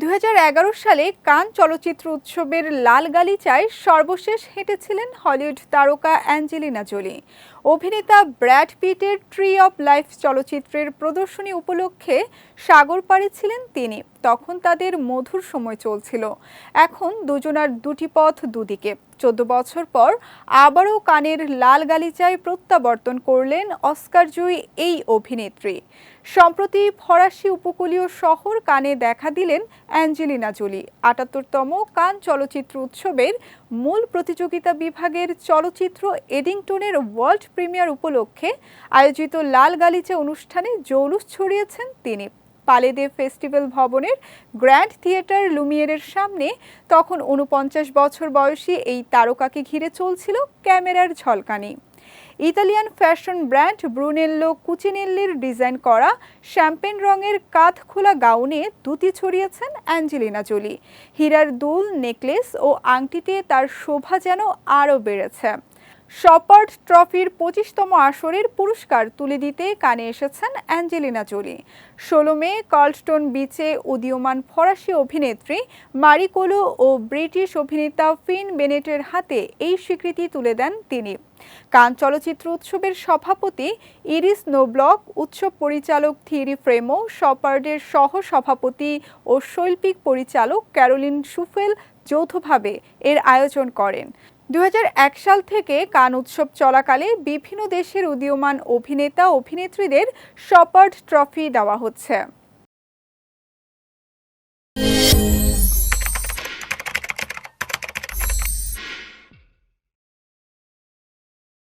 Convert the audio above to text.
দু হাজার এগারো সালে কান চলচ্চিত্র উৎসবের লাল গালিচায় সর্বশেষ হেঁটেছিলেন হলিউড তারকা অ্যাঞ্জেলিনা জোলি। অভিনেতা ব্র্যাড পিটের ট্রি অফ লাইফ চলচ্চিত্রের প্রদর্শনী উপলক্ষে সাগর পাড়ে ছিলেন তিনি। তখন তাদের মধুর সময় চলছিল। এখন দুজনার দুটি পথ দুদিকে। চোদ্দ বছর পর আবারও কানের লাল গালিচায় প্রত্যাবর্তন করলেন অস্কারজয়ী এই অভিনেত্রী। সম্প্রতি ফরাসি উপকূলীয় শহর কানে দেখা দিলেন অ্যাঞ্জেলিনা জোলি। আটাত্তরতম কান চলচ্চিত্র উৎসবের মূল প্রতিযোগিতা বিভাগের চলচ্চিত্র এডিংটনের ওয়ার্ল্ড প্রিমিয়ার উপলক্ষে আয়োজিত লাল গালিচা অনুষ্ঠানে জৌলুস ছড়িয়েছেন তিনি। পালেদে ফেস্টিভ্যাল ভবনের গ্র্যান্ড থিয়েটার লুমিয়েরের সামনে। তখন উনপঞ্চাশ বছর বয়সী এই তারকাকে ঘিরে চলছিল ক্যামেরার ঝলকানি। ইতালিয়ান ফ্যাশন ব্র্যান্ড ব্রুনেল্লো কুচিনেল্লির ডিজাইন করা শ্যাম্পেন রঙের কাঁধ খোলা গাউনে দুটি ছড়িয়েছেন অ্যাঞ্জেলিনা জোলি। হীরার দুল, নেকলেস ও আংটিতে তার শোভা যেন আরও বেড়েছে। শপার্ড ট্রফির পঁচিশতম আসরের পুরস্কার তুলে দিতে কানে এসেছেন অ্যাঞ্জেলিনা জোলি। ষোলো মে কার্লস্টোন বিচে উদীয়মান ফরাসি অভিনেত্রী মারিকোলো ও ব্রিটিশ অভিনেতা ফিন বেনেটের হাতে এই স্বীকৃতি তুলে দেন তিনি। কান চলচ্চিত্র উৎসবের সভাপতি ইরিস নোব্লক, উৎসব পরিচালক থিরি ফ্রেমো, শপার্ডের সহ সভাপতি ও শৈল্পিক পরিচালক ক্যারোলিন সুফেল যৌথভাবে এর আয়োজন করেন। দু হাজার এক সাল থেকে কান উৎসব চলাকালে বিভিন্ন দেশের উদীয়মান অভিনেতা, অভিনেত্রীদের শপার্ড ট্রফি দেওয়া হচ্ছে।